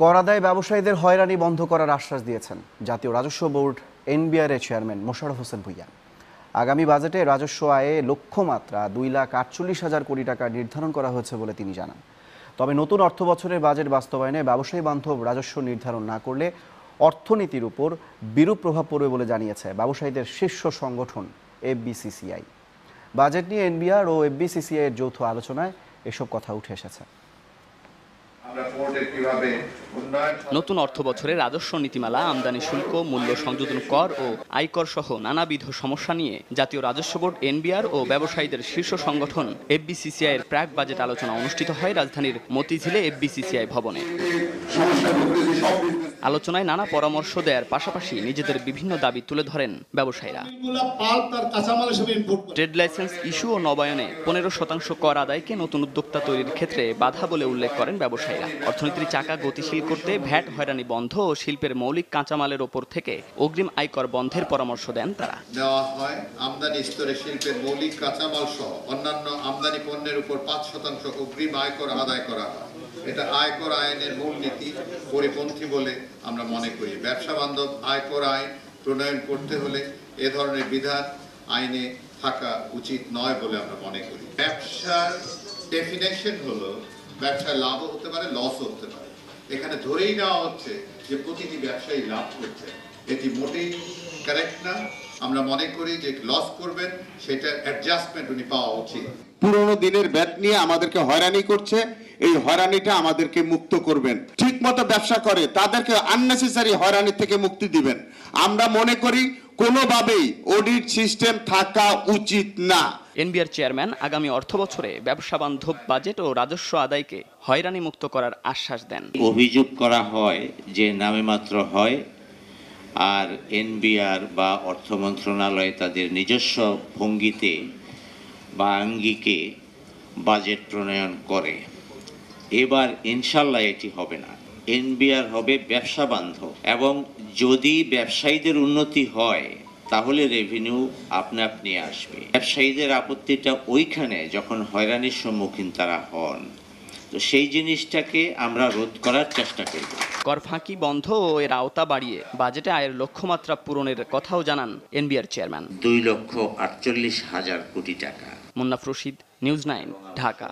কর আদায় ব্যবসায়ীদের হয়রানি বন্ধ করার আশ্বাস দিয়েছেন জাতীয় রাজস্ব বোর্ড এনবিআর এর চেয়ারম্যান মোশারফ হোসেন ভুইয়া। আগামী বাজেটে রাজস্ব আয়ে লক্ষ্যমাত্রা দুই লাখ আটচল্লিশ হাজার কোটি টাকা নির্ধারণ করা হয়েছে বলে তিনি জানান। তবে নতুন অর্থ বছরের বাজেট বাস্তবায়নে ব্যবসায়ী বান্ধব রাজস্ব নির্ধারণ না করলে অর্থনীতির উপর বিরূপ প্রভাব পড়বে বলে জানিয়েছে ব্যবসায়ীদের শীর্ষ সংগঠন এফবিসিসিআই। বাজেট নিয়ে এনবিআর ও এফবিসিসিআই এর যৌথ আলোচনায় এসব কথা উঠে এসেছে। নতুন অর্থ বছরে রাজস্ব নীতিমালা আমদানি শুল্ক মূল্য সংযোজন কর ও আয়কর সহ নানাবিধ সমস্যা নিয়ে জাতীয় রাজস্ব বোর্ড এনবিআর ও ব্যবসায়ীদের শীর্ষ সংগঠন এফবিসিসিআই এর প্রাক বাজেট আলোচনা অনুষ্ঠিত হয় রাজধানীর মতিঝিলে এফবিসিসিআই ভবনে। আলোচনায় নানা পরামর্শ দেওয়ার পাশাপাশি নিজেদের বিভিন্ন দাবি তুলে ধরেন ব্যবসায়ীরা। ট্রেড লাইসেন্স ইস্যু ও নবায়নে পনেরো শতাংশ কর আদায়কে নতুন উদ্যোক্তা তৈরির ক্ষেত্রে বাধা বলে উল্লেখ করেন ব্যবসায়ীরা। অর্থনীতির চাকা গতিশীল করতে ভ্যাট হয়রানি বন্ধ ও শিল্পের মৌলিক কাঁচামালের ওপর থেকে অগ্রিম আয়কর বন্ধের পরামর্শ দেন তারা। দেওয়া হয় আমদানি স্তরে শিল্পের মৌলিক কাঁচামাল সহ অন্যান্য আমদানি পণ্যের উপর পাঁচ শতাংশ অগ্রিম আয়কর আদায় করা হয়। এটা আয়কর আইনের মূলনীতি পরিপন্থী বলে আমরা মনে করি, ব্যবসা বান্ধব আয়কর আইন প্রণয়ন করতে হলে এ ধরনের বিধান আইনে থাকা উচিত নয় বলে আমরা মনে করি। ব্যবসার ডেফিনেশন হলো, ব্যবসায় লাভও হতে পারে লসও হতে পারে। এখানে ধরেই নেওয়া হচ্ছে যে প্রতিটি ব্যবসায়ী লাভ করছে। এটি মোটেই কারেক্ট না। আমরা মনে করি যে লস করবেন, সেটা অ্যাডজাস্টমেন্ট উনি পাওয়া উচিত। পুরোনো দিনের ব্যাট নিয়ে আমাদেরকে হয়রানি করছে, এই হয়রানিটা আমাদেরকে মুক্ত করবেন। ঠিক মতো ব্যবসা করে তাদেরকে আননেসেসারি হয়রানি থেকে মুক্তি দিবেন। আমরা মনে করি কোনোভাবেই অডিট সিস্টেম থাকা উচিত না। এনবিআর চেয়ারম্যান আগামী অর্থ বছরে ব্যবসা বান্ধব বাজেট ও রাজস্ব আদায়কে হয়রানি মুক্ত করার আশ্বাস দেন। অভিযোগ করা হয় যে নামে মাত্র হয় আর এনবিআর বা অর্থ মন্ত্রণালয় তাদের নিজস্ব ভঙ্গিতে বা আঙ্গিকে বাজেট প্রণয়ন করে। এবার ইনশাল্লাহ এটি হবে না। এনবিআর হবে ব্যবসা বান্ধব। এবং যদি ব্যবসায়ীদের উন্নতি হয় তাহলে রেভিনিউ আপনা আপনি আসবে। ব্যবসায়ীদের আপত্তিটা ওইখানে যখন হয়রানির সম্মুখীন তারা হন। তো সেই জিনিসটাকে আমরা রোধ করার চেষ্টা করব। কর ফাঁকি বন্ধ ও এর আওতা বাড়িয়ে বাজেটে আয়ের লক্ষ্যমাত্রা পূরণের কথাও জানান এনবিআর চেয়ারম্যান। দুই লক্ষ আটচল্লিশ হাজার কোটি টাকা। Munnaf Rashid news nine Dhaka.